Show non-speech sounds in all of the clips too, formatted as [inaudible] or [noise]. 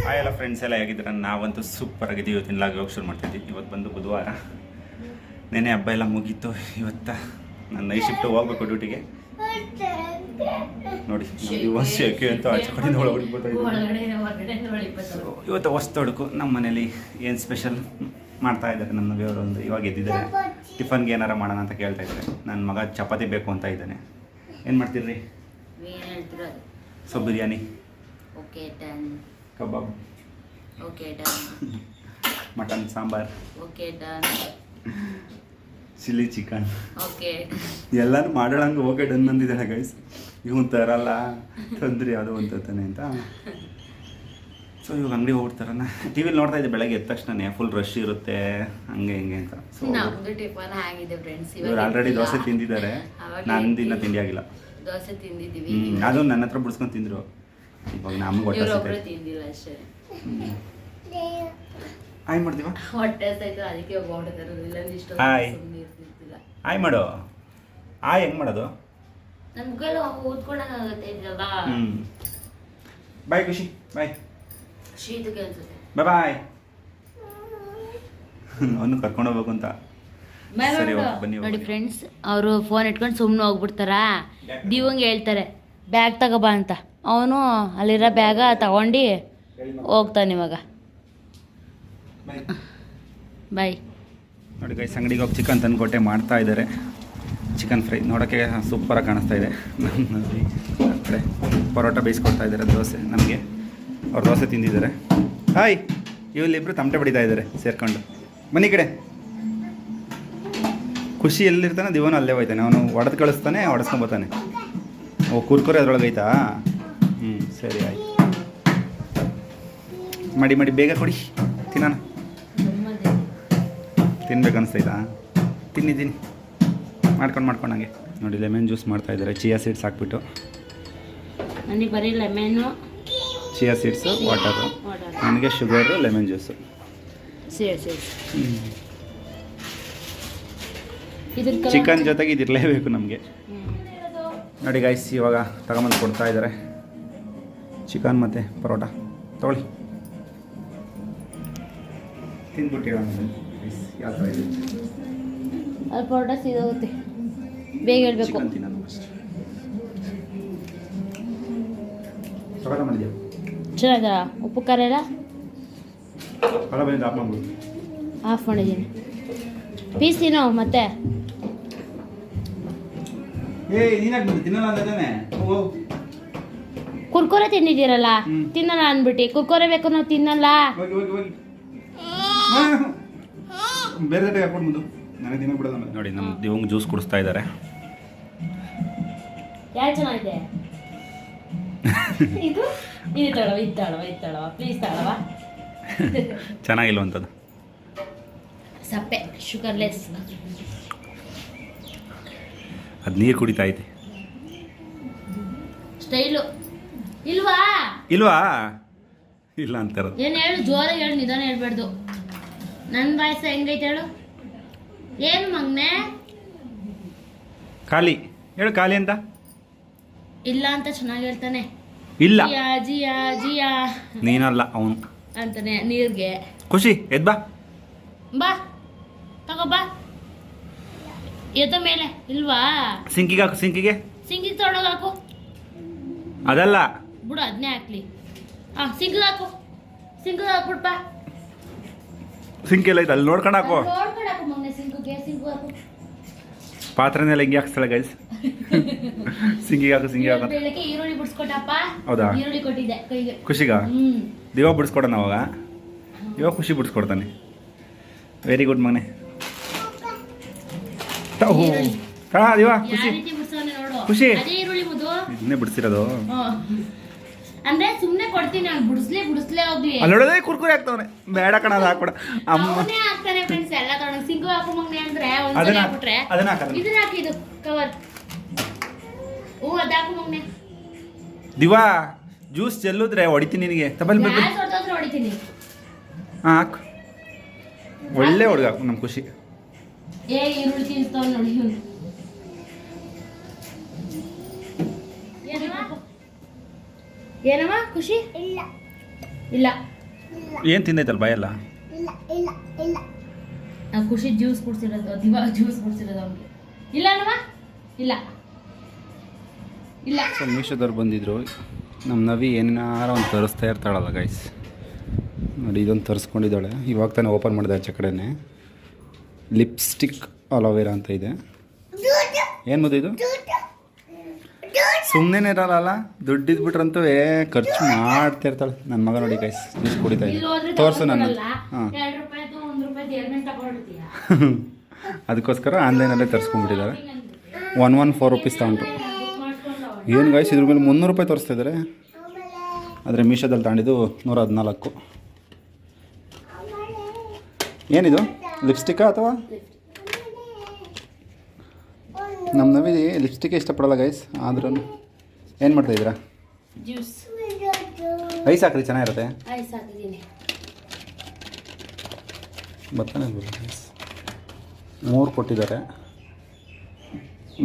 Hi ಎಲ್ಲ friends ಎಲ್ಲ ಹೇಗಿದ್ದೀರ? ನಾವಂತೂ ಸೂಪರ್ ಆಗಿದ್ದೀವಿ ಇವತ್ತಿನ ಲಾಗ್ ಹೋಗಿ ಶುರು ಮಾಡ್ತಿದ್ವಿ ಇವತ್ತು ಬಂದು ಬುಧವಾರ. ನೆನೆ ಹಬ್ಬ ಎಲ್ಲ ಮುಗೀತು. ಇವತ್ತ ನಾನು ನೈಟ್ ಶಿಫ್ಟ್ ಹೋಗ್ಬೇಕು ಡ್ಯೂಟಿಗೆ ನೋಡಿ ವರ್ಷ ಅಕ್ಕಿ ಅಂತ ಆಚೆ ಕಡೆಯಿಂದ? ಒಳಗಡೆ ಇವತ್ತು ಹೊಸ ತೊಡಕು. ನಮ್ಮ ಮನೇಲಿ ಏನು ಸ್ಪೆಷಲ್ ಮಾಡ್ತಾ ಇದ್ದಾರೆ ನಮ್ಮ ನವಿಯವರು ಒಂದು ಇವಾಗ ಎದ್ದಿದ್ದಾರೆ. ಟಿಫನ್ಗೆ ಏನಾರ ಮಾಡೋಣ ಅಂತ ಕೇಳ್ತಾ ಇದ್ದಾರೆ. ನನ್ನ ಮಗ ಚಪಾತಿ ಬೇಕು ಅಂತ ಇದ್ದಾನೆ. ಏನು ಮಾಡ್ತೀರಿ so biryani. Okay kebab [laughs] [laughs] okay done mutton sambar okay done chilli chicken okay ಎಲ್ಲಾನು ಮಾಡೋಣಂಗೆ ಓಕೆ ಡನ್ ಅಂದಿದ್ದಾಳೆ ಗೈಸ್ ಇವನ್ ತರಲ್ಲ ತೊಂದ್ರೆ ಅದು ಅಂತ ತಾನೆ ಅಂತ. ಸೊ ಇವಾಗ ಅಂಗಡಿ ಹೋಗ್ತಾರಲ್ಲ ಟಿ ವಿಲಿ ನೋಡ್ತಾ ಇದ್ದೆ ಬೆಳಗ್ಗೆ ಎದ್ದ ತಕ್ಷಣ ಫುಲ್ ರಶ್ ಇರುತ್ತೆ ಹಂಗೆ ಹಿಂಗೆ ಅಂತ. ಸೊ ನಮ್ದು ಟಿಫನ್ ಆಗಿದೆ ಫ್ರೆಂಡ್ಸ್ ಇವ್ರು ಆಲ್ರೆಡಿ ದೋಸೆ ತಿಂದಿದ್ದಾರೆ. [laughs] ನಂದಿನ ತಿಂಡಿ ಆಗಿಲ್ಲ. ದೋಸೆ ತಿಂದಿದ್ದೀವಿ. ಅದು ನನ್ನ ಹತ್ರ ಬಿಡಿಸ್ಕೊಂಡು ತಿಂದ್ರು. ಇವಾಗ ನಮ್ಗೆ ಹೊಟ್ಟೆ ಇವ್ರೊಬ್ರು ಹಸಿತೈತೆ. ತಿಂದಿಲ್ಲ ಅಷ್ಟೇ. ಆಯ್ ಮಾಡ್ತೀವ? ಹೊಟ್ಟೆ ಹಸ್ತಾಯ್ತು ಅದಕ್ಕೆ ಇಲ್ಲಂದ್ರೆ Hi. ಸುಮ್ಮನೆ ಇರ್ತಿರ್ತಿಲ್ಲ ಆಯ್ ಮಾಡು. ಆಯ್ ಹೆಂಗ್ ಮಾಡೋದು? ನಮ್ ಕೈಲಿ ಇದೆಲ್ಲ ಹ್ಮ್. ಬಾಯ್ ಖುಷಿ ಬಾಯ್. ಶೀತಕ್ಕೆ ಅನ್ಸುತ್ತೆ. ಬಾಯ್ ಬಾಯ್. ಅವನು ಕರ್ಕೊಂಡು ಹೋಗ್ಬೇಕು ಅಂತ. ಸರಿ ಹೋಗಿ ಬನ್ನಿ ನೋಡಿ. ಫ್ರೆಂಡ್ಸ್ ಅವರು ಫೋನ್ ಇಟ್ಕೊಂಡು ಸುಮ್ಮನೆ ಹೋಗ್ಬಿಡ್ತಾರಾ? ದಿವಂಗೆ ಹೇಳ್ತಾರೆ ಬ್ಯಾಗ್ ತಗೋಬಾ ಅಂತ. ಅವನು ಅಲ್ಲಿರೋ ಬ್ಯಾಗ ತಗೊಂಡು ಹೋಗ್ತಾನೆ ಇವಾಗ. ಬಾಯ್ ನೋಡಿ ಗೈಸ್ ಅಂಗಡಿಗೆ ಹೋಗಿ ಚಿಕನ್ ತಂದುಕೊಟ್ಟೆ ಮಾಡ್ತಾ ಇದ್ದಾರೆ. ಚಿಕನ್ ಫ್ರೈ ನೋಡೋಕ್ಕೆ ಸೂಪರಾಗಿ ಕಾಣಿಸ್ತಾ ಇದೆ. ಕಡೆ ಪರೋಟ ಬೇಯಿಸ್ಕೊಡ್ತಾ ಇದ್ದಾರೆ ದೋಸೆ ನಮಗೆ. ಅವ್ರು ದೋಸೆ ತಿಂದಿದ್ದಾರೆ. ಹಾಯ್ ಇವಲ್ಲಿಬ್ಬರು ತಮಟೆ ಬಡಿತಾ ಇದ್ದಾರೆ ಸೇರ್ಕೊಂಡು. ಮನೆ ಕಡೆ. ಖುಷಿ ಎಲ್ಲಿರ್ತಾನೆ? ದಿವನ ಅಲ್ಲೇ ಹೋಯ್ತಾನೆ. ಅವನು ಒಡೆದು ಕಳಿಸ್ತಾನೆ ಹೊಡೆಸ್ಕೊಂಬೋತಾನೆ ಓ, ಕುರ್ಕುರೆ ಅದ್ರೊಳಗೆ ಐತಾ ಸರಿ ಆಯ್ತು. ಮಾಡಿ ಮಾಡಿ ಬೇಗ ಕೊಡಿ. ತಿನ್ನೋಣ. ತಿನ್ಬೇಕು ಅನಿಸ್ತೈತಾ? ತಿನ್ನಿ ತಿನ್ನಿ ಮಾಡ್ಕೊಂಡು ಮಾಡ್ಕೊಂಡು ಹಂಗೆ. ನೋಡಿ ಲೆಮನ್ ಜ್ಯೂಸ್ ಮಾಡ್ತಾ ಇದ್ದಾರೆ. ಚಿಯಾ ಸೀಡ್ಸ್ ಹಾಕ್ಬಿಟ್ಟು. ನನಗೆ ಬರೀ ಲೆಮೆನ್ನು ಚಿಯಾ ಸೀಡ್ಸು ವಾಟರು. ನನಗೆ ಶುಗರು ಲೆಮನ್ ಜ್ಯೂಸು. ಚಿಕನ್ ಜೊತೆಗೆ ಇದಿರಲೇಬೇಕು ನಮಗೆ. ನೋಡಿ ಗೈಸ್ ಇವಾಗ ತಗೊಂಬಂದು ಕೊಡ್ತಾ ಇದ್ದಾರೆ. ಚಿಕನ್ ಮತ್ತು ಪರೋಟ. ತಗೊಳ್ಳಿ. ತಿಂದ್ಬಿಟ್ಟು ಹೇಳೋಣ ಯಾವ ಥರ ಇದೆ? ಅಲ್ಲಿ ಪರೋಟ ಸೀದೋಗುತ್ತೆ ಬೇಗ ಹೇಳಬೇಕು. ಚಿಕನ್ ತಿನ್ನೋದು ಅಷ್ಟೇ ಪರೋಟ ಮಾಡಿದ್ಯಾ? ಚೆನ್ನಾಗ ಉಪ್ಪು ಖಾರ ಎಲ್ಲ? ಆಫ್ ಮಾಡಿದ್ದೀನಿ. ಪೀಸ್ ತಿನ್ನೋ ಮತ್ತೆ. ಏ ನೀನಾಗ ಬಂದು? ತಿನ್ನಲ್ಲ ಅಂತಾನೆ ಕುರ್ಕುರೆ ತಿಂದಿದ್ದೀರಲ್ಲ? ತಿನ್ನಲ್ಲ ಅನ್ಬಿಟ್ಟು ಕುರ್ಕುರೆ ಬೇಕು ನಾವು ತಿನ್ನಲ್ಲ? ಹೋಗಿ ಹೋಗಿ ಹೋಗಿ. ಬೇರೆ ಜೊತೆ ಹಾಕೊಂಡು ಬಂದು. ನನಗೆ ದಿನ ಬಿಡಲ್ಲ ನೋಡಿ ನಮ್ಮ ದಿವಂಗ್ ಜ್ಯೂಸ್ ಕುಡಿಸ್ತಾ ಇದ್ದಾರೆ ಯಾರು ಚೆನ್ನಾಗಿದೆ? ಇದು? ಇದು ತಳವ ಇದು ತಳವ ಇದು ತಳವ ಪ್ಲೀಸ್ ತಳವ ಚೆನ್ನಾಗಿಲ್ವಂಥದ್ದು ಸಪ್ಪೆ ಶುಗರ್ಲೆಸ್ ಅದು ನೀರು ಕುಡಿತಾ ಐತೆ. ಸ್ಟೈಲು. ಇಲ್ವಾ? ಇಲ್ವಾ? ಇಲ್ಲ ಅಂತಾರ. ಏನು ಹೇಳು ಜೋರಾಗಿ ಹೇಳು ನಿಧಾನ ಹೇಳ್ಬಾರ್ದು. ನನ್ನ ಬಾಯಸ ಹೆಂಗೈತೆ ಹೇಳು? ಏನು ಮಗ್ನೆ? ಖಾಲಿ. ಹೇಳು ಖಾಲಿ ಅಂತ. ಇಲ್ಲ ಅಂತ ಚೆನ್ನಾಗಿ ಹೇಳ್ತಾನೆ. ಇಲ್ಲ. ಜಿಯಾ ಜಿಯಾ ಜಿಯಾ. ನೀನಲ್ಲ ಅವನು. ಅಂತಾನೆ ನೀರ್ಗೆ. ಖುಷಿ ಎದ್ ಬಾ. ಬಾ ತಗೋ ಬಾ. ಎದ್ದ ಮೇಲೆ ಇಲ್ವಾ? ಸಿಂಕಿಗೆ ಹಾಕು ಸಿಂಕಿಗೆ. ಸಿಂಕಿಗೆ ತೊಗೊಂಡೋಗಿ ಹಾಕು. ಅದಲ್ಲ. ಬಿಡು ಅದನ್ನೇ ಹಾಕ್ಲಿ. ಹಾಂ ಸಿಂಗಲ್ ಹಾಕು. ಸಿಂಗಲ್ ಹಾಕ್ಬಿಡ್ಪ. ಸಿಂಕ್ ಎಲ್ಲ ಐತೆ ಅಲ್ಲಿ ನೋಡ್ಕೊಂಡು ಹಾಕು. ನೋಡ್ಕೊಂಡು ಹಾಕು ಮಗನೆ ಸಿಂಗಿಗೆ ಸಿಂಗಿಗೆ ಹಾಕು. ಪಾತ್ರೆನೆಲ್ಲ ಹಿಂಗೆ ಹಾಕ್ಸ್ತಾಳೆ ಗೈಸ್ [laughs] ಸಿಂಗಿಗೆ ಹಾಕು ಸಿಂಗಿ ಹಾಕು. ಬೆಳಗ್ಗೆ ಈರುಳ್ಳಿ ಬಿಡಿಸ್ಕೊಟ್ಟಪ್ಪ. ಹೌದಾ? ಈರುಳ್ಳಿ ಕೊಟ್ಟಿದ್ದೆ ಕೈಗೆ. ಖುಷಿಗ? ಹ್ಮ್. ದಿವ ಬಿಡಿಸ್ಕೊಡೋಣ ಅವಾಗ? ಇವಾಗ ಖುಷಿ ಬಿಡಿಸ್ಕೊಡ್ತಾನೆ. ವೆರಿ ಗುಡ್ ಮಗನೆ. ಹಾ ದಿವ ಖುಷಿ. ಖುಷಿ. ಇದನ್ನೇ ಬಿಡಿಸಿರೋದು. ಅಂದ್ರೆ ಸುಮ್ನೆ ಕೊಡ್ತೀನಿ ನಾನು ಬಿಡಿಸ್ಲೇ ಬಿಡಿಸ್ಲೇ ಹೋಗ್ಲಿ. ಅಲ್ಲಿ ನೋಡೋದೇ ಕುರ್ಕುರಿ ಆಗ್ತಾವನೆ ಬೇಡ ಕಣ ಅದು ಹಾಕ್ಬಿಡ. ಅಮ್ಮ. ಅವನೇ ಹಾಕ್ತಾನೆ ಫ್ರೆಂಡ್ಸ್ ಎಲ್ಲ ತಗೊಂಡು ಸಿಂಗು ಹಾಕು ಮಗ್ನೆ ಅಂದ್ರೆ ಒಂದ್ಸಲ ಅದನ್ನ ಹಾಕ್ಬಿಟ್ರೆ ಅದನ್ನ ಹಾಕೋದು ಇದನ್ನ ಹಾಕಿದು ಕವರ್ ಹ್ಞೂ ಅದ ಹಾಕು ಮಗ್ನೆ. ದಿವಾ ಜ್ಯೂಸ್ ಚೆಲ್ಲುದ್ರೆ ಹೊಡಿತೀನಿ ನಿನಗೆ. ತಬಲ್ ಬಿಟ್ಟು ಗ್ಯಾಸ್ ಹೊಡ್ದೋದ್ರೆ ಹೊಡಿತೀನಿ. ಹಾಂ ಹಾಕು. ಒಳ್ಳೆ ಹುಡುಗ ನಮ್ಮ ಖುಷಿ. ಏ ಈರುಳ್ಳಿ ತಿನ್ಸ್ತಾವ್ ನೋಡಿ. ಇವ್ನು. ಏನಮ್ಮ? ಖುಷಿ? ಇಲ್ಲ. ಇಲ್ಲ. ಏನು ತಿಂದೈತಲ್ಲ ಬಾಯಲ್ಲ ಆ ಖುಷಿ ಜ್ಯೂಸ್ ಕುಡ್ಸಿರೋದು ದಿವಾ ಜ್ಯೂಸ್ ಕುಡ್ಸಿರೋದು ಅವ್ನಿಗೆ. ಇಲ್ಲ ಅಲ್ವಾ ಇಲ್ಲ. ಇಲ್ಲ. ಸೊ ಮೀಶೋದವ್ರು ಬಂದಿದ್ರು. ನಮ್ಮ ನವಿ ಏನಾರ ಒಂದು ತರಿಸ್ತಾ ಇರ್ತಾಳಲ್ಲ ಗೈಸ್ ನೋಡಿ ಇದೊಂದು ತರಿಸ್ಕೊಂಡಿದ್ದಾಳೆ. ಇವಾಗ ತಾನೇ ಓಪನ್ ಮಾಡಿದೆ ಆಚೆ ಕಡೆನೆ. ಲಿಪ್ಸ್ಟಿಕ್ ಅಲೋವೆರಾ ಅಂತ ಇದೆ. ಏನು ಮದು ಇದು? ಸುಮ್ಮನೆ ಇರಲ್ಲ ದುಡ್ಡು ಇದ್ಬಿಟ್ರಂತೂ ಏ ಖರ್ಚು ಮಾಡ್ತಾ ಇರ್ತಾಳೆ. ನನ್ನ ಮಗ ನೋಡಿ ಗೈಸ್ ಜ್ಯೂಸ್ ಕುಡಿತಾ ಇದ್ದೀನಿ. ಇದೆ ತೋರಿಸು ನನ್ನ. ಹಾಂ. ಅದಕ್ಕೋಸ್ಕರ ಆನ್ಲೈನಲ್ಲೇ ತರಿಸ್ಕೊಂಡ್ಬಿಟ್ಟಿದ್ದಾರೆ. ಒನ್ ಒನ್ ಫೋರ್ ರುಪೀಸ್ ತಗೊಂಡ್ರು. ಏನು ಗಾಯ್ಸ್ ಇದ್ರ ಮೇಲೆ ಮುನ್ನೂರು ರೂಪಾಯಿ ತೋರಿಸ್ತಾ ಇದ್ದಾರೆ. ಆದರೆ ಮೀಶೋದಲ್ಲಿ ತಗೊಂಡಿದ್ದು ನೂರ ಹದಿನಾಲ್ಕು. ಏನಿದು? ಲಿಪ್ಸ್ಟಿಕ್ಕಾ ಅಥವಾ? ನಮ್ಮ ನವಿ ಲಿಪ್ಸ್ಟಿಕ್ ಇಷ್ಟಪಡಲ್ಲ ಗೈಸ್ ಆದ್ರೂ ಏನು ಮಾಡ್ತಾ ಇದ್ದೀರಾ? ಜ್ಯೂಸ್. ಐಸ್ ಹಾಕ್ರಿ ಚೆನ್ನಾಗಿರುತ್ತೆ. ಐಸ್ ಹಾಕಿದ್ದೀನಿ. ಬರ್ತಾನೆ ಗೈಸ್ ಮೂರು ಕೊಟ್ಟಿದ್ದಾರೆ.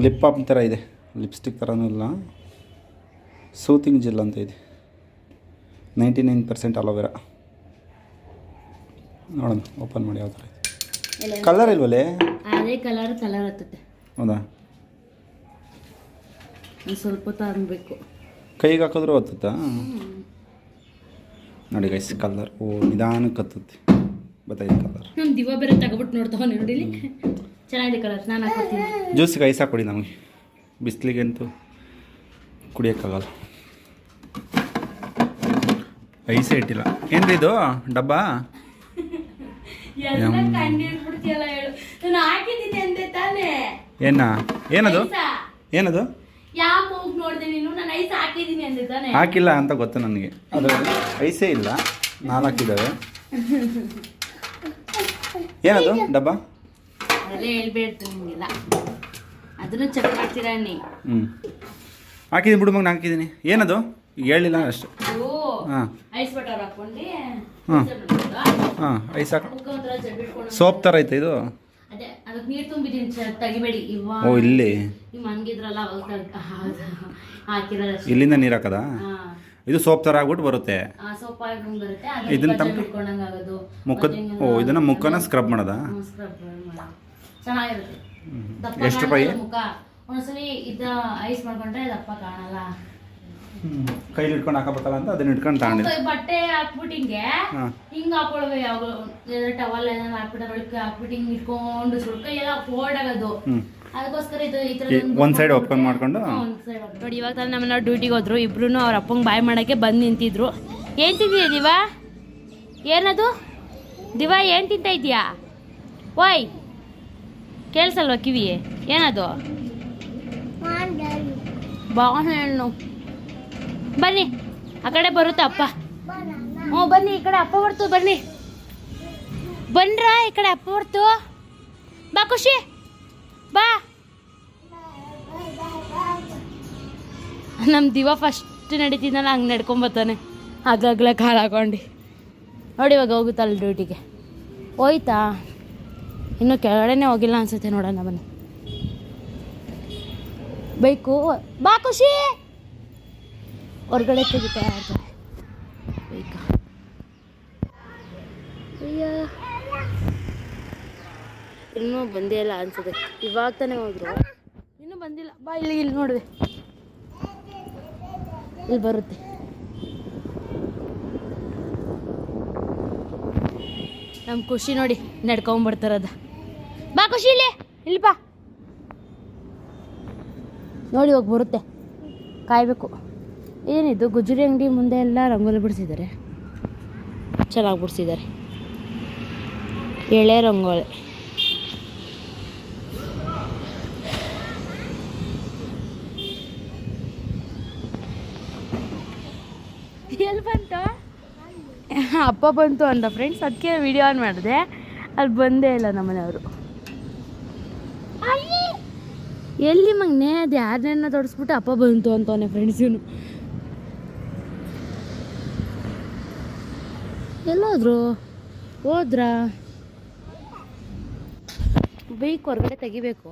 ಲಿಪ್ ಪಾಪ್ ಥರ ಇದೆ. ಲಿಪ್ಸ್ಟಿಕ್ ಥರನೂ ಇಲ್ಲ. ಸೂತಿಂಗ್ ಜೆಲ್ ಅಂತ ಇದೆ. Ninety nine percent aloe vera. ನೋಡೋಣ ಓಪನ್ ಮಾಡಿ ಯಾವ ಥರ ಇದೆ ಕಲರ್ ಇಲ್ವಲ್ಲೇ? ಅದೇ ಕಲರ್ ಕಲರ್ ಹತ್ತುತ್ತೆ. ಹೌದಾ? ಒಂದು ಸ್ವಲ್ಪ ಹೊತ್ತು ಕೈಗೆ ಹಾಕಿದ್ರು ಹತ್ತುತ್ತಾ ನೋಡಿ ಗೈಸ್ ಕಲರ್ ಓ ನಿಧಾನಕ್ಕೆ ಹತ್ತುತ್ತೆ ಗೊತ್ತಾಯ್ತು ಕಲರ್ ನಮ್ಮ ದಿವ ಬೇರೆ ತಗೊಬಿಟ್ಟು ನೋಡ್ತಾವ ನೋಡಿಲಿ ಚೆನ್ನಾಗಿದೆ ಕಲರ್ ನಾನು ಹಾಕೋತೀನಿ ಜ್ಯೂಸಿಗೆ ಐಸ್ ಹಾಕೊಡಿ ನಮಗೆ. ಬಿಸಿಲಿಗಂತೂ ಕುಡಿಯೋಕ್ಕಾಗಲ್ಲ. ಐಸೆ ಇಟ್ಟಿಲ್ಲ. ಏನ್ರಿ ಇದು? ಡಬ್ಬ? ನಾನು ಏನ? ಏನದು? ಏನದು? ಯಾವ ಮೂಗ್ ನೋಡ್ದೆ ನೀನು? ನಾನು ಐಸ್ ಹಾಕಿದ್ದೀನಿ ಅಂದೆ ತಾನೇ? ಹಾಕಿಲ್ಲ ಅಂತ ಗೊತ್ತು ನನಗೆ. ಅದು ಐಸೇ ಇಲ್ಲ. ನಾಲ್ಕಿದ್ದಾವೆ ಏನದು? ಡಬ್ಬ? ಅದೆಲ್ಲ ಹೇಳ್ಬೇಡ್ತು ನಿಮಗೆಲ್ಲ. ಅದನ್ನು ಚೆಕ್ ಮಾಡ್ತೀರಾ ನೀ ಹ್ಞೂ ಹಾಕಿದ್ದೀನಿ ಬಿಡು ಮಗ ನಾನು ಹಾಕಿದ್ದೀನಿ. ಏನದು? ಹೇಳಿಲ್ಲ ಅಷ್ಟು. ಹಾಂ. ಐಸ್ ಬಟರ್ ಹಾಕೊಂಡು ಹಾಂ. ಹಾಂ ಐಸ್ ಹಾಕಿ ಸೋಪ್ ಥರ ಐತೆ ಇದು. ಅದಕ್ಕೆ ನೀರು ತುಂಬಿದೀನಿ ತೆಗಿಬೇಡಿ. ಇವಾಗ ಓ ಇಲ್ಲಿ? ಮನ್ಗಿದ್ರಲ್ಲ ಅವಾಗ. ಇಲ್ಲಿಂದ ನೀರು ಹಾಕದ? ಇದು ಸೋಪ್ ತರ ಆಗ್ಬಿಟ್ಟು ಬರುತ್ತೆ. ಆ ಸೋಪ್ ಹಾಕೊಂಡ್ ಬರುತ್ತೆ. ಇದನ್ನ ಆಗೋದು. ಮುಖದ ಓ ಇದನ್ನ ಮುಖನ ಸ್ಕ್ರಬ್ ಮಾಡದ? ಸ್ಕ್ರಬ್ ಚೆನ್ನಾಗಿರುತ್ತೆ. ದಪ್ಪ ಎಷ್ಟು ರೂಪಾಯಿ? ಮುಖ. ಒಂದ್ಸಲಿ ಇದ ಐಸ್ ಮಾಡ್ಕೊಂಡ್ರೆ ದಪ್ಪ ಕಾಣಲ್ಲ. ಕೈಲಿ ಇಟ್ಕೊಂಡು ಹಾಕಬೇಕಲ್ಲ ಅಂತ ಅದನ್ನ ಇಟ್ಕೊಂಡು ತಗೊಂಡಿದ್ದೆ. ಬಟ್ಟೆ ಹಾಕ್ಬಿಟ್ಟು ಹಿಂಗೆ ಹಿಂಗ್ ಹಾಕೊಳ್ವೆ ಯಾವಾಗ ಟವಲ್ ಏನಾದ್ರು ಹಾಕ್ಬಿಟ್ಟು ಒಳಗೆ ಹಾಕ್ಬಿಟ್ಟು ಹಿಂಗ್ ಇಟ್ಕೊಂಡು ಸುಳ್ಕ ಎಲ್ಲ ಫೋಲ್ಡ್ ಆಗೋದು. ಅದಕ್ಕೋಸ್ಕರ ಇದು ಈ ಒಂದ್ side open ಮಾಡ್ಕೊಂಡು? ನೋಡಿ ಇವಾಗ ತಾನೇ ನಮ್ಮನ್ನ ಡ್ಯೂಟಿಗೆ ಹೋದ್ರು ಇಬ್ರು ಅವ್ರ ಅಪ್ಪಂಗೆ ಬಾಯ್ ಮಾಡಕ್ಕೆ ಬಂದು ನಿಂತಿದ್ರು. ಏನ್ ತಿಂತೀಯ ದಿವಾ? ಏನದು? ದಿವಾ ಏನ್ ತಿಂತ ಇದೀಯಾ? ಓಯ್ ಕೇಳಿಸಲ್ವಾ ಕಿವಿ ಏನದು? ಬಾಳೆಹಣ್ಣು ಬನ್ನಿ, ಆ ಕಡೆ ಬರುತ್ತೆ ಅಪ್ಪ. ಹ್ಞೂ, ಬನ್ನಿ, ಈ ಕಡೆ ಅಪ್ಪ ಬರ್ತು, ಬನ್ನಿ. ಬನ್ರ, ಈ ಕಡೆ ಅಪ್ಪ ಬರ್ತು. ಬಾ, ಖುಷಿ. ಬಾ. ನಮ್ಮ ದಿವ ಫಸ್ಟ್ ನಡೀತಿದ್ದಲ್ಲ ಹಂಗೆ ನಡ್ಕೊಂಬತ್ತಾನೆ ಆಗಾಗ್ಲೇ ಕಾಲು ಹಾಕೊಂಡು. ನೋಡಿ ಇವಾಗ ಹೋಗುತ್ತಲ್ಲ ಡ್ಯೂಟಿಗೆ ಹೋಯ್ತಾ? ಇನ್ನೂ ಕೆಳಗಡೆನೇ ಹೋಗಿಲ್ಲ ಅನ್ಸುತ್ತೆ ನೋಡೋಣ ಬನ್ನಿ. ಬೈಕು. ಬಾ, ಖುಷಿ. ಹೊರ್ಗಡೆ ತೆಗಿತಾ ಇರ್ತಾರೆ ಈಗ. ಅಯ್ಯ. ಇನ್ನೂ ಬಂದೇ ಇಲ್ಲ ಅನ್ಸುತ್ತೆ. ಇವಾಗ ತಾನೇ ಹೋದ್ರು. ಇನ್ನೂ ಬಂದಿಲ್ಲ. ಬಾ ಇಲ್ಲಿ ಇಲ್ಲಿ ನೋಡಿದೆ. ಇಲ್ಲಿ ಬರುತ್ತೆ. ನಮ್ಮ ಖುಷಿ ನೋಡಿ ನಡ್ಕೊಂಬರ್ತಾರದ ಬಾ ಖುಷಿ ಇಲ್ಲಿ. ಇಲ್ಲಿ ಬಾ. ನೋಡಿ ಹೋಗಿ ಬರುತ್ತೆ. ಕಾಯಬೇಕು. ಏನಿದು ಗುಜರಿ ಅಂಗಡಿ ಮುಂದೆ ಎಲ್ಲ ರಂಗೋಲಿ ಬಿಡಿಸಿದ್ದಾರೆ ಚೆನ್ನಾಗಿ ಬಿಡಿಸಿದ್ದಾರೆ ಎಳೆ ರಂಗೋಲಿ. ಎಲ್ಲಿ ಬಂತು? ಅಪ್ಪ ಬಂತು ಅಂತ ಫ್ರೆಂಡ್ಸ್ ಅದಕ್ಕೆ ವಿಡಿಯೋ ಆನ್ ಮಾಡಿದೆ. ಅಲ್ಲಿ ಬಂದೇ ಇಲ್ಲ ನಮ್ಮನೆಯವರು. ಎಲ್ಲಿ ಮಗ್ನೇ ಅದು ಯಾರನ್ನ ತೊಡಸ್ಬಿಟ್ಟು ಅಪ್ಪ ಬಂತು ಅಂತವನೆ ಫ್ರೆಂಡ್ಸ್ ಇವನು. ಎಲ್ಲೋದ್ರು ಹೋದ್ರಾ? ಬೈಕ್ ಹೊರಗಡೆ ತೆಗಿಬೇಕು.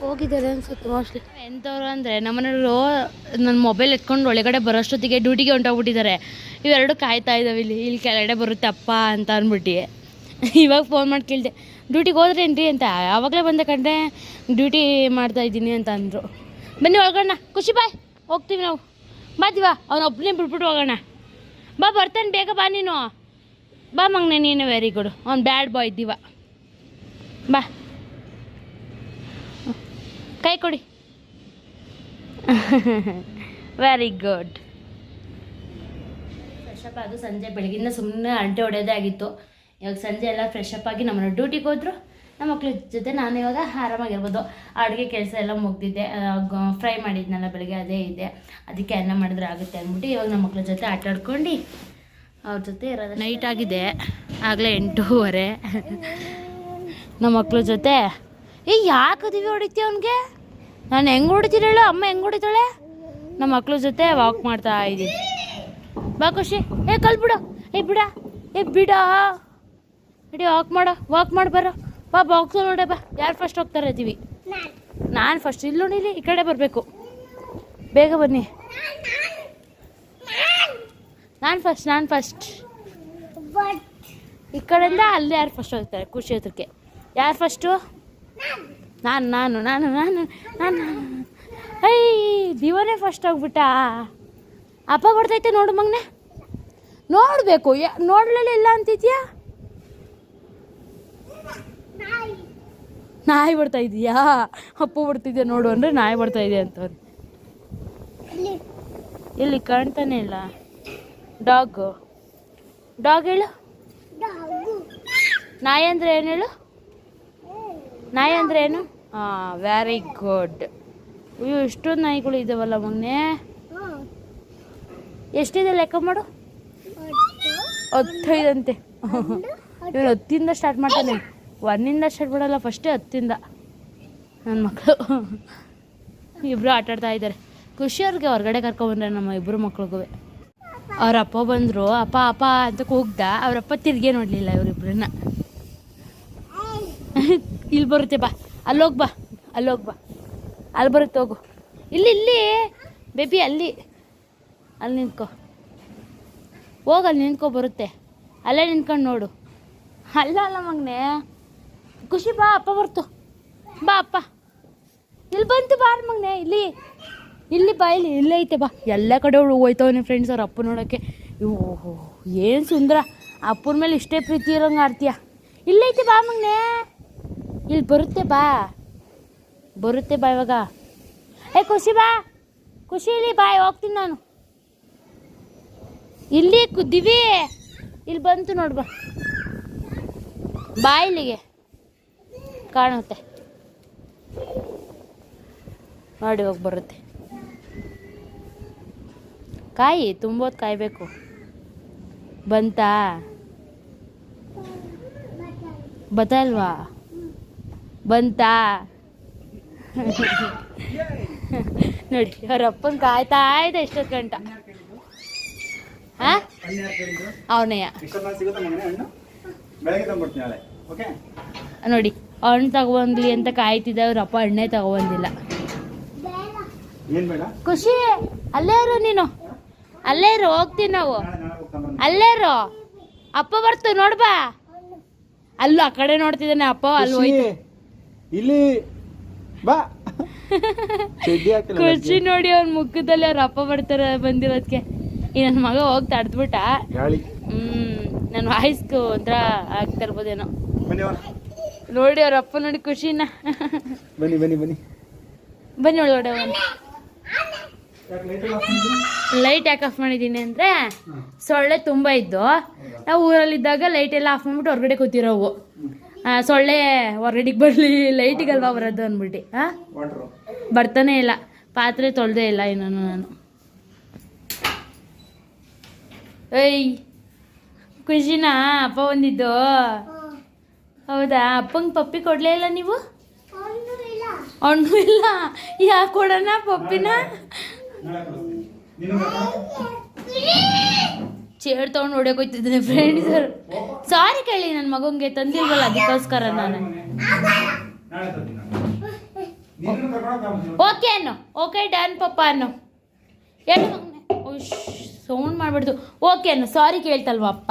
ಹೋಗಿದ್ದಾರೆ ಅನ್ಸುತ್ತೆ ಮೋಸ್ಟ್ಲಿ ಎಂಥವ್ರು ಅಂದರೆ ನಮ್ಮನೆಯವರು ನನ್ನ ಮೊಬೈಲ್ ಎತ್ಕೊಂಡು ಒಳಗಡೆ ಬರೋಷ್ಟೊತ್ತಿಗೆ ಡ್ಯೂಟಿಗೆ ಹೊಂಟೋಗ್ಬಿಟ್ಟಿದ್ದಾರೆ. ಇವೆರಡು ಕಾಯ್ತಾ ಇದ್ದಾವೆ ಇಲ್ಲಿ. ಇಲ್ಲಿ ಕೆಳಗಡೆ ಬರುತ್ತೆ ಅಪ್ಪ ಅಂತ ಅಂದ್ಬಿಟ್ಟು. ಇವಾಗ ಫೋನ್ ಮಾಡಿ ಕೇಳಿದೆ ಡ್ಯೂಟಿಗೆ ಹೋದ್ರೇನ್ರಿ ಅಂತ ಆವಾಗಲೇ ಬಂದ ಕಂಡ್ರೆ ಡ್ಯೂಟಿ ಮಾಡ್ತಾ ಇದ್ದೀನಿ ಅಂತ ಅಂದರು. ಬನ್ನಿ ಒಳಗಣ್ಣ ಖುಷಿ ಬಾಯ್ ಹೋಗ್ತೀವಿ ನಾವು. ಬಾ ದಿವಾ ಅವ್ನು ಒಬ್ಬನೇ ಬಿಟ್ಬಿಟ್ಟು ಹೋಗೋಣ. ಬಾ ಬರ್ತಾನೆ, ಬೇಗ ಬಾ ನೀನು. ಬಾ ಮಂಗ್ ನೀನು ವೆರಿ ಗುಡ್ ಅವ್ನು ಬ್ಯಾಡ್ ಬಾಯ್ ಇದ್ದೀವ. ಬಾ. ಕೈ ಕೊಡಿ. ವೆರಿ ಗುಡ್ ಫ್ರೆಶಪ್ ಅದು ಸಂಜೆ ಬೆಳಗಿಂದ ಸುಮ್ಮನೆ ಅಂಟೆ ಹೊಡೆಯೋದೇ ಆಗಿತ್ತು. ಇವಾಗ ಸಂಜೆ ಎಲ್ಲ ಫ್ರೆಶ್ ಆಗಿ ನಮ್ಮನ್ನ ಡ್ಯೂಟಿಗೆ ಹೋದ್ರು. ನಮ್ಮ ಮಕ್ಳ ಜೊತೆ ನಾನು ಇವಾಗ ಆರಾಮಾಗಿರ್ಬೋದು. ಅಡುಗೆ ಕೆಲಸ ಎಲ್ಲ ಮುಗ್ದಿದ್ದೆ ಫ್ರೈ ಮಾಡಿದ್ನಲ್ಲ ಬೆಳಗ್ಗೆ, ಅದೇ ಇದೆ. ಅದಕ್ಕೆ ಅನ್ನ ಮಾಡಿದ್ರೆ ಆಗುತ್ತೆ ಅಂದ್ಬಿಟ್ಟು ಇವಾಗ ನಮ್ಮ ಮಕ್ಳ ಜೊತೆ ಆಟ ಆಡ್ಕೊಂಡು ಅವ್ರ ಜೊತೆ ಇರೋದು ನೈಟ್ ಆಗಿದೆ. ಆಗಲೇ ಎಂಟೂವರೆ. ನಮ್ಮ ಮಕ್ಳ ಜೊತೆ. ಏ, ಯಾಕೆ ಅದೀವಿ ಹೊಡಿತೀಯ ಅವನಿಗೆ? ನಾನು ಹೆಂಗೆ ಹೊಡಿತೀನಿ ಹೇಳು? ಅಮ್ಮ ಹೆಂಗೆ ಹೊಡಿತಾಳೆ? ನಮ್ಮ ಮಕ್ಳ ಜೊತೆ ವಾಕ್ ಮಾಡ್ತಾ ಇದ್ದೀನಿ ಬಾ ಖುಷಿ. ಏ ಕಲ್ ಬಿಡು ಏ, ಬಿಡ. ಏ, ಬಿಡ. ನಡಿ ವಾಕ್ ಮಾಡೋ. ವಾಕ್ ಮಾಡಿ, ಬರೋ. ಬಾ ಬಾಕ್ಸ್ ನೋಡೆ, ಬಾ. ಯಾರು ಫಸ್ಟ್ ಹೋಗ್ತಾರೆ ಇದ್ದೀವಿ ನಾನು ಫಸ್ಟ್ ಇಲ್ಲೂ ಇಲ್ಲಿ ಈ ಕಡೆ ಬರಬೇಕು. ಬೇಗ ಬನ್ನಿ. ನಾನು ಫಸ್ಟ್ ನಾನು ಫಸ್ಟ್ ಈ ಕಡೆಯಿಂದ ಅಲ್ಲಿ ಯಾರು ಫಸ್ಟ್ ಹೋಗ್ತಾರೆ, ಖುಷಿ ಹತ್ರಕ್ಕೆ. ಯಾರು ಫಸ್ಟು ನಾನು ನಾನು ನಾನು ನಾನು ನಾನು. ಐ ದಿವನೇ ಫಸ್ಟ್ ಹೋಗ್ಬಿಟ್ಟ. ಅಪ್ಪ ಬರ್ತೈತೆ ನೋಡು ಮಗನೆ. ನೋಡಬೇಕು. ನೋಡ್ಲಿಲ್ಲ ಇಲ್ಲ ಅಂತಿದ್ಯಾ? ನಾಯಿ ಬರ್ತಾ ಇದೀಯಾ? ಅಪ್ಪು ಬರ್ತಿದ್ಯಾ ನೋಡು ಅಂದರೆ ನಾಯಿ ಬರ್ತಾ ಇದೆ ಅಂತವ್ರು ಇಲ್ಲಿ. ಕಾಣ್ತಾನೆ ಇಲ್ಲ. ಡಾಗ್ ಡಾಗ್ ಹೇಳು. ನಾಯಿ ಅಂದರೆ ಏನು ಹೇಳು? ನಾಯಿ ಅಂದರೆ ಏನು? ಹಾಂ ವೆರಿ ಗುಡ್ ಅಯ್ಯೋ ಎಷ್ಟೊಂದು ನಾಯಿಗಳು ಇದ್ದಾವಲ್ಲ ಮೊನ್ನೆ ಎಷ್ಟಿದೆ ಲೆಕ್ಕ ಮಾಡು? ಹತ್ತೈದಂತೆ. ಇವನು ಹತ್ತಿಂದ ಸ್ಟಾರ್ಟ್ ಮಾಡ್ತಾನೆ. ಒನ್ನಿಂದ ಸ್ಟಾರ್ಟ್ ಮಾಡಲ್ಲ ಫಸ್ಟೇ ಹತ್ತಿಂದ ನನ್ನ ಮಕ್ಕಳು ಇಬ್ಬರು ಆಟಾಡ್ತಾ ಇದ್ದಾರೆ. ಖುಷಿಯವ್ರಿಗೆ ಹೊರಗಡೆ ಕರ್ಕೊಂಡ್ಬಂದ್ರೆ ನಮ್ಮ ಇಬ್ಬರು ಮಕ್ಳಿಗೂ. ಅವ್ರ ಅಪ್ಪ ಬಂದರು, ಅಪ್ಪ ಅಪ್ಪ ಅಂತ ಕೂಗ್ದ ಅವರಪ್ಪ ತಿರ್ಗೇ ನೋಡಲಿಲ್ಲ ಇವರಿಬ್ಬರನ್ನ ಇಲ್ಲಿ ಬರುತ್ತೆ, ಬಾ. ಅಲ್ಲೋಗಿ ಬಾ. ಅಲ್ಲೋಗಿ ಬಾ. ಅಲ್ಲಿ ಬರುತ್ತೆ, ಹೋಗು. ಇಲ್ಲಿ ಇಲ್ಲಿ. ಬೇಬಿ, ಅಲ್ಲಿ. ಅಲ್ಲಿ ನಿಂತ್ಕೊ. ಹೋಗಲ್ಲಿ ನಿಂತ್ಕೊ, ಬರುತ್ತೆ. ಅಲ್ಲೇ ನಿಂತ್ಕೊಂಡು ನೋಡು. ಅಲ್ಲ ಅಲ್ಲ ಮಗನೆ. ಖುಷಿ, ಬಾ, ಅಪ್ಪ ಬರ್ತು. ಬಾ, ಅಪ್ಪ. ಇಲ್ಲಿ ಬಂತು ಬಾರ ಮಗನೆ, ಇಲ್ಲಿ. ಇಲ್ಲಿ ಬಾ, ಇಲ್ಲಿ, ಇಲ್ಲೇ ಐತೆ, ಬಾ. ಎಲ್ಲ ಕಡೆ ಹೋಯ್ತವನೆ ಫ್ರೆಂಡ್ಸ್ ಅವ್ರ ಅಪ್ಪ ನೋಡೋಕ್ಕೆ. ಓಹೋ, ಏನು ಸುಂದರ. ಅಪ್ಪನ ಮೇಲೆ ಇಷ್ಟೇ ಪ್ರೀತಿ ಇರೋಂಗೆ ಆಡ್ತೀಯ. ಇಲ್ಲೈತೆ ಬಾ ಮಗ್ನೆ. ಇಲ್ಲಿ ಬರುತ್ತೆ, ಬಾ. ಬರುತ್ತೆ ಬಾ ಇವಾಗ. ಏ, ಖುಷಿ, ಬಾ. ಖುಷಿ, ಇಲ್ಲಿ ಬಾಯ್ ಹೋಗ್ತೀನಿ ನಾನು. ಇಲ್ಲಿ ಕುದ್ದೀವಿ. ಇಲ್ಲಿ ಬಂತು ನೋಡು ಬಾ. ಬಾ ಇಲ್ಲಿಗೆ. ಕಾಣುತ್ತೆ. ನೋಡಿ ಹೋಗಿ ಬರುತ್ತೆ. ಕಾಯಿ ತುಂಬೋದು ಕಾಯಬೇಕು ಬಂತಾ? ಬತ್ತಲ್ವಾ? ಬಂತಾ? ನೋಡಿ ಅವ್ರ ಅಪ್ಪನ ಕಾಯ್ತಾ ಇದೆ ಎಷ್ಟೊತ್ತು ಗಂಟ. ಅವನಯ್ಯ ನೋಡಿ. ಹಣ್ಣು ತಗೊಬಂದ್ಲಿ ಅಂತ ಕಾಯ್ತಿದ್ದೆ ಅವ್ರಪ್ಪ ಹಣ್ಣೇ ತಗೊಬಂದಿಲ್ಲ. ಖುಷಿ ಅಲ್ಲೇ ಇರು ನೀನು. ಅಲ್ಲೇ ಇರು ಹೋಗ್ತೀನಿ ನಾವು. ಅಲ್ಲೇ ಇರು. ಅಪ್ಪ ಬರ್ತು ನೋಡ್ಬಾ ಅಲ್ಲೂ ಆ ಕಡೆ ನೋಡ್ತಿದ್ದಾನೆ ಅಪ್ಪ ಅಲ್ಲಿ ಹೋಯ್ತು. ಇಲ್ಲಿ ಬಾ. [laughs] ಖುಷಿ ನೋಡಿ ಅವ್ನ ಮುಖದಲ್ಲಿ ಅವ್ರ ಅಪ್ಪ ಬರ್ತಾರೆ ಬಂದಿರೋದಕ್ಕೆ ಈ ನನ್ನ ಮಗ ಹೋಗಿ ತಡ್ದ್ಬಿಟ್ಟ. ಹ್ಮ್ ನನ್ನ ವಾಯ್ಸ್ಗೂ ಒಂಥರ ಆಗ್ತಾ ಇರ್ಬೋದೇನೋ. ನೋಡಿ ಅವ್ರ ಅಪ್ಪ ನೋಡಿ ಖುಷಿನ. ಬನ್ನಿ ಬನ್ನಿ ಬನ್ನಿ. ಬನ್ನಿ ಒಳಗಡೆ ಬನ್ನಿ. ಲೈಟ್ ಯಾಕೆ ಆಫ್ ಮಾಡಿದ್ದೀನಿ ಅಂದರೆ ಸೊಳ್ಳೆ ತುಂಬ ಇದ್ದು ನಾವು ಊರಲ್ಲಿದ್ದಾಗ ಲೈಟ್ ಎಲ್ಲ ಆಫ್ ಮಾಡ್ಬಿಟ್ಟು ಹೊರಗಡೆ ಕೂತಿರೋವು. ಸೊಳ್ಳೆ ಹೊರಗಡೆಗೆ ಬರಲಿ ಲೈಟಿಗಲ್ವಾ ಬರೋದು ಅಂದ್ಬಿಟ್ಟು ಹಾಂ ಬರ್ತಾನೆ ಇಲ್ಲ. ಪಾತ್ರೆ ತೊಳೆದೇ ಇಲ್ಲ ಇನ್ನೂ ನಾನು. ಏಯ್ ಖುಷಿನಾ ಅಪ್ಪ ಬಂದಿದ್ದು? ಹೌದಾ? ಅಪ್ಪಂಗೆ ಪಪ್ಪಿ ಕೊಡಲೇ ಇಲ್ಲ ನೀವು? ಹಣ್ಣು ಇಲ್ಲ. ಯಾಕೆ ಕೊಡೋಣ ಪಪ್ಪಿನ? ಚೇರ್ ತೊಗೊಂಡು ಫ್ರೆಂಡ್ ಫ್ರೆಂಡ್ಸ್ ಸಾರಿ ಕೇಳಿ ನನ್ನ ಮಗಂಗೆ ತಂದಿಲ್ವಲ್ಲ ಅದಕ್ಕೋಸ್ಕರ ನಾನು. ಓಕೆ ಅನ್ನು. ಓಕೆ ಡನ್ ಪಪ್ಪ ಅನ್ನು. ಹೇಳು ಸೌಂಡ್ ಮಾಡ್ಬಿಡ್ದು. ಓಕೆ ಅನ್ನು. ಸಾರಿ ಕೇಳ್ತಲ್ವಾ ಅಪ್ಪ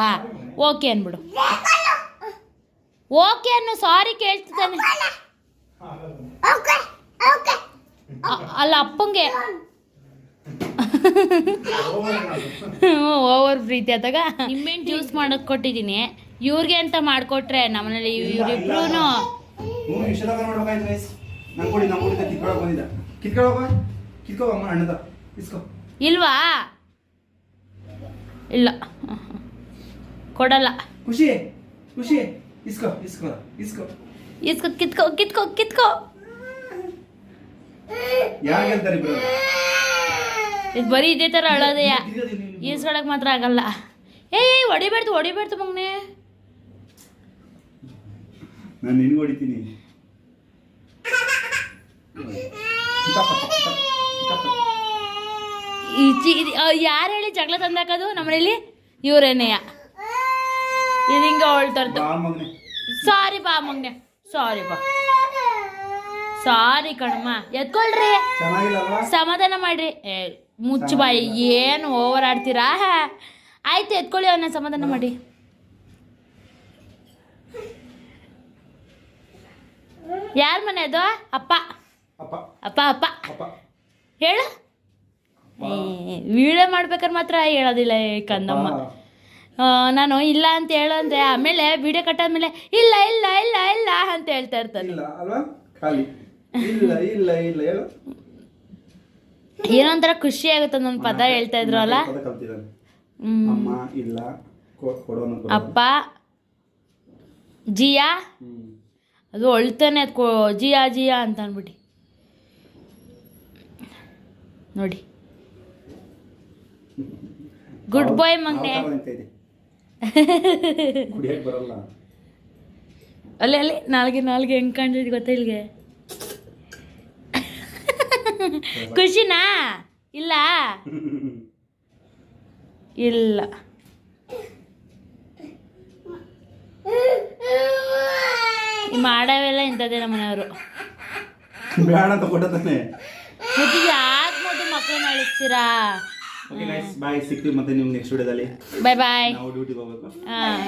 ಓಕೆ ಅನ್ಬಿಡು. ಓಕೆ ಅನ್ನು ಸಾರಿ ಕೇಳ್ತಿದ್ದಾನೆ. ಅಲ್ಲ ಅಪ್ಪಂಗೆ. ಓವರ್ ಪ್ರೀತಿ ಆದಾಗ. ನಿಂಬೆಹಣ್ಣು ಜ್ಯೂಸ್ ಮಾಡಕ್ ಕೊಟ್ಟಿದ್ದೀನಿ. ಇವ್ರಿಗೆ ಅಂತ ಮಾಡ್ಕೊಟ್ರೆ ನಮ್ಮನೇಲಿ ಇವ್ರಿಬ್ರು ಇಲ್ವಾ? ಇಲ್ಲ. ಕೊಡಲ್ಲ. ಖುಷಿ ಖುಷಿ. ಇಸ್ಕೊ ಕಿತ್ಕೋ ಕಿತ್ಕೋ ಕಿತ್ಕೋ. ಯಾರು ಗೆಲ್ತಾರೆ ಇಬ್ರು? ಇದು ಬರೀ ಇದೇ ಥರ ಅಳೋದೆಯ ಈಸ್ಕೊಳಕ್ಕೆ ಮಾತ್ರ ಆಗಲ್ಲ. ಏಯ್ ಹೊಡಿಬಾರ್ದು ಹೊಡಿಬಾರ್ದು ಮಗನೆ. ನಾನು ನಿನ್ಗೆ ಹೊಡಿತೀನಿ. ಯಾರು ಹೇಳಿ ಜಗಳ ತಂದಾಕೋದು? ನಮ್ಮನೇಲಿ ಇವರೇನೆಯ? ಇದು ಹಿಂಗೆ ಹೊಳ್ತಾರ್ದು ಸಾರಿ ಬಾ ಮಗ್ನೆ. ಸಾರಿ ಬಾ ಸಾರಿ ಕಣಮ್ಮ. ಎತ್ಕೊಳ್ರಿ ಸಮಾಧಾನ ಮಾಡ್ರಿ. ಮುಚ್ಚು ಬಾಯಿ. ಏನು ಓವರ್ ಆಡ್ತೀರಾ? ಆಯ್ತು ಎತ್ಕೊಳ್ಳಿ ಅವನ್ನ ಸಮಾಧಾನ ಮಾಡಿ. ಯಾರ ಮನೆ ಅದು? ಅಪ್ಪ. ಅಪ್ಪ. ಅಪ್ಪ ಹೇಳು. ವಿಡಿಯೋ ಮಾಡ್ಬೇಕಾದ್ರೆ ಮಾತ್ರ ಹೇಳೋದಿಲ್ಲ ಕಂದಮ್ಮ. ನಾನು ಇಲ್ಲ ಅಂತ ಹೇಳಂದ್ರೆ ಆಮೇಲೆ ವಿಡಿಯೋ ಕಟ್ಟಾದ್ಮೇಲೆ ಇಲ್ಲ ಇಲ್ಲ ಇಲ್ಲ ಇಲ್ಲ ಅಂತ ಹೇಳ್ತಾ ಇರ್ತಾನೆ. ಇಲ್ಲ ಅಲ್ವಾ? ಖಾಲಿ. ಇಲ್ಲ ಇಲ್ಲ ಇಲ್ಲ ಏನೋ ಒಂಥರ ಖುಷಿ ಆಗುತ್ತೆ ನನ್ನ ಪದ ಹೇಳ್ತಾ ಇದ್ರು ಅಲ್ಲ. ಅಪ್ಪ ಜಿಯಾ? ಅದು ಅಳ್ತಾನೆ ಅದು ಕೊ ಜಿಯಾ ಜಿಯಾ ಅಂತ ಅಂದ್ಬಿಟ್ಟು ನೋಡಿ. ಗುಡ್ ಬಾಯ್ ಮಗ್ನೆ [laughs] ಬರಲ್ಲ. ಅಲ್ಲಿ ಅಲ್ಲಿ ನಾಲ್ಗೆ ನಾಲ್ಗೆ ಹೆಂಗ್ ಕಾಣ್ತೈತಿ ಗೊತ್ತಾ ಇಲ್ಗೆ ಖುಷಿನಾ? ಇಲ್ಲ? ಇಲ್ಲ. ಮಾಡವೆಲ್ಲ ಇಂಥದ್ದೇ ನಮ್ಮ ಮನೆಯವರು ಬೇಡ ಅಂತ ಯಾಕೆ ಮೊದಲು ಮಕ್ಕಳನ್ನ ಅಳಿಸ್ತೀರಾ? ಓಕೆ ಗೈಸ್ ಬಾಯ್ ಸಿಗ್ತೀವಿ ಮತ್ತೆ ನಿಮ್ಮ ನೆಕ್ಸ್ಟ್ ವಿಡಿಯೋದಲ್ಲಿ ಬಾಯ್ ಬಾಯ್ ನಾವು ಡ್ಯೂಟಿಗೆ ಹೋಗ್ಬೇಕು. ಹಾಂ.